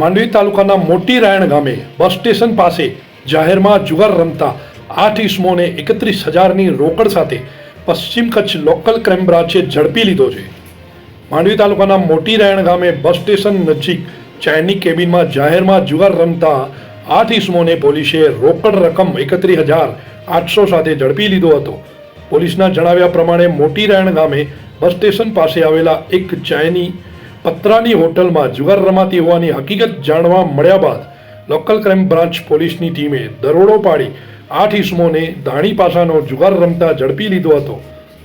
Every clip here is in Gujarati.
માંડવી તાલુકાના મોટી રાયણ ગામે બસ સ્ટેશન પાસે જાહેરમાં જુગાર રમતા આઠ ઈસમોને એકત્રીસ હજારની રોકડ સાથે પશ્ચિમ કચ્છ લોકલ ક્રાઇમ બ્રાન્ચે ઝડપી લીધો છે. માંડવી તાલુકાના મોટી રાયણ ગામે બસ સ્ટેશન નજીક ચાઇની કેબિનમાં જાહેરમાં જુગાર રમતા આઠ ઈસમોને પોલીસે રોકડ રકમ એકત્રીસ હજાર આઠસો સાથે ઝડપી લીધો હતો. પોલીસના જણાવ્યા પ્રમાણે મોટી રાયણ ગામે બસ સ્ટેશન પાસે આવેલા એક ચાયની પતરાની હોટલમાં જુગાર રમાતી હોવાની હકીકત જાણવા મળ્યા બાદ લોકલ ક્રાઇમ બ્રાન્ચ પોલીસની ટીમે દરોડો પાડી આઠ ઈસમોને ધાણી પાસાનો જુગાર રમતા ઝડપી લીધો હતો.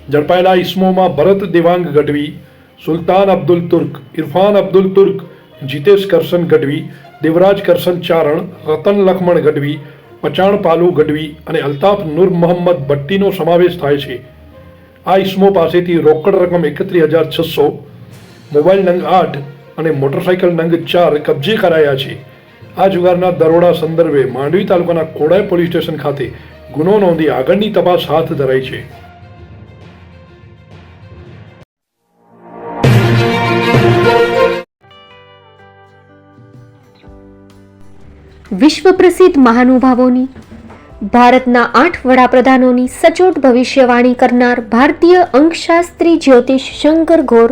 ઝડપાયેલા ઈસમોમાં ભરત દેવાંગ ગઢવી, સુલતાન અબ્દુલ તુર્ક, ઇરફાન અબ્દુલ તુર્ક, જીતેશ કરશન ગઢવી, દેવરાજ કરશન ચારણ, રતન લખમણ ગઢવી, પચાણ પાલુ ગઢવી અને અલ્તાફ નૂર મોહમ્મદ ભટ્ટીનો સમાવેશ થાય છે. આ ઈસમો પાસેથી રોકડ રકમ એકત્રીસ હજાર છસો મોબાઈલ નંગ આઠ અને મોટરસાઇકલ નંગ ચાર કબજે કરાયા છે. આ જુગારના દરોડા સંદર્ભે માંડવી તાલુકાના કોડાય પોલીસ સ્ટેશન ખાતે ગુનો નોંધી આગળની તપાસ હાથ ધરાઈ છે. વિશ્વ પ્રસિદ્ધ મહાનુભાવોની, ભારતના આઠ વડાપ્રધાનોની સચોટ ભવિષ્યવાણી કરનાર ભારતીય અંકશાસ્ત્રી જ્યોતિષ શંકર ઘોર